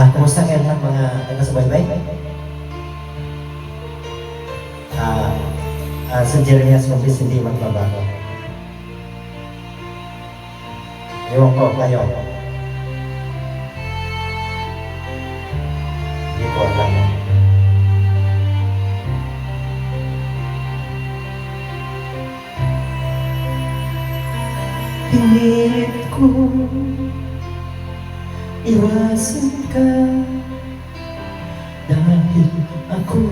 Ah, kumusta kayo lahat mga taga-subaybay? Ah, ah, sa Jeremias Mabis hindi magbabago. Ewan ko kayo. Hindi ko alam. Pinilit ko iwasan ka. Dahil ako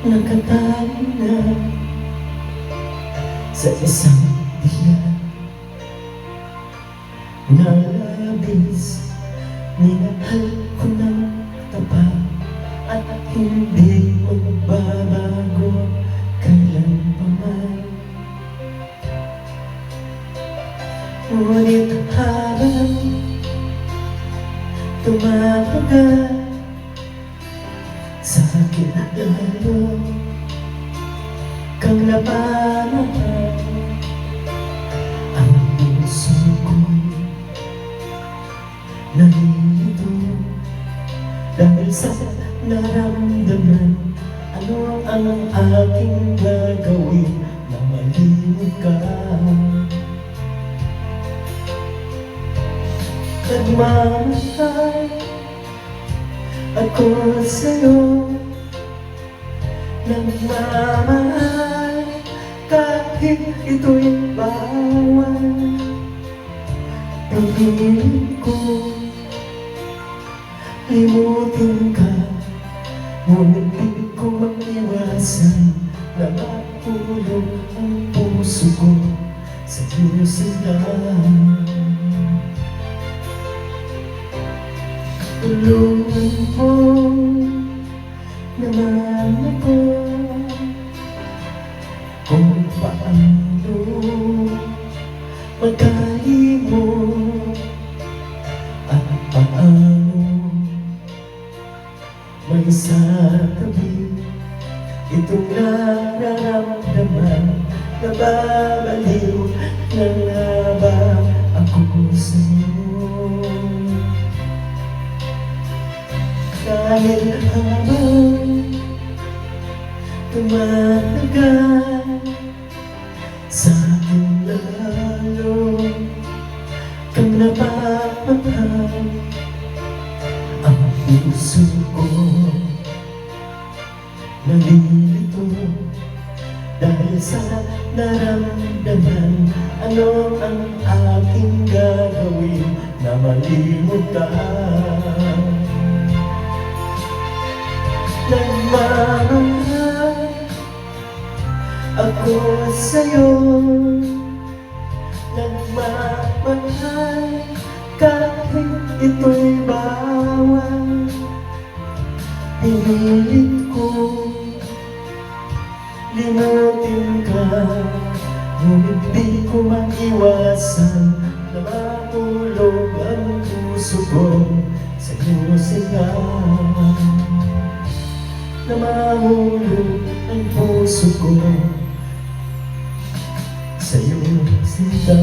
nakatali na sa isang diyan na labis minahal ko ng tapat at hindi Ngunit habang tumatagal sa akin lalo kang napanahan ang puso ko'y nalilito dahil sa naramdaman ano ang aking gagawin na malimot ka Nagmamahal ako sa'yo Nagmamahal. Kahit ito'y bawal Pagpili ko. Limutin ka Ngunit di ko maiwasan na matulog ang puso ko. Sa iyo sila Tulungan mo naman ako Kung paano magkaimo At paano may sabi Itong nararamdaman na nga ba ako Dahil habang tumatagal Sa akin lalo kang napapahal. Ang puso ko nalilito Dahil sa naramdaman. Ano ang aking gagawin na malimot Nagmamahal ako sa'yo. Nagmamahal kahit ito'y bawal. Pinilit ko limutin ka. Ngunit di ko maiwasan na matulog ang puso ko na mahulog ang puso ko sa iyong sinta.